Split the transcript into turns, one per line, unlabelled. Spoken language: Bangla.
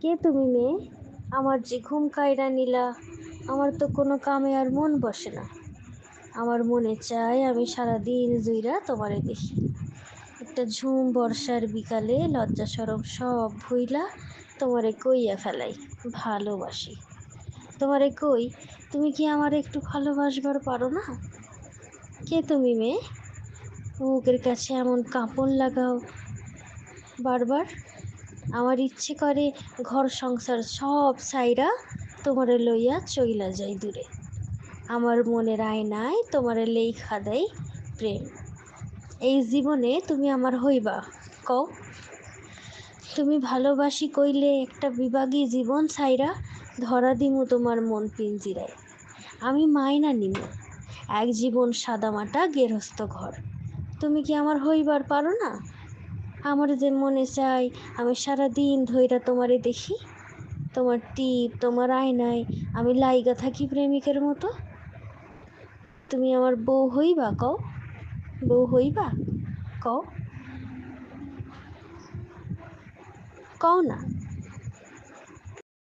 কে তুমি মেয়ে? আমার যে ঘুম কায়রা নিলা, আমার তো কোনো কামে আর মন বসে না। আমার মনে চায় আমি সারাদিন জুইরা তোমারে দেখি। একটা ঝুম বর্ষার বিকালে লজ্জা সরম সব ভুইলা তোমারে কইয়া ফেলাই, ভালোবাসি। তোমারে কই, তুমি কি আমার একটু ভালোবাসবার পারো না? কে তুমি মেয়ে? বুকের কাছে এমন কাঁপন লাগাও বারবার। আমার ইচ্ছে করে ঘর সংসার সব সাইরা তোমারে লইয়া চইলা যাই দূরে। আমার মনের আয় নাই তোমারে লেখা দেয় প্রেম। এই জীবনে তুমি আমার হইবা, কও। তুমি ভালোবাসি কইলে একটা বিভাগী জীবন ছাইরা ধরা দিমু তোমার মন পিঞ্জিরায়। আমি মাইনা নিমু, এক জীবন সাদামাটা গেরস্ত ঘর। তুমি কি আমার হইবার পারো না? আমার যে মনে চাই, আমি সারা দিন ধইরা তোমারে দেখি। তোমার টিপ, তোমার আয়নায় আমি লাইগা থাকি প্রেমিকের মতো। তুমি আমার বউ হইবা, কও। বউ হইবা, কও। কও না।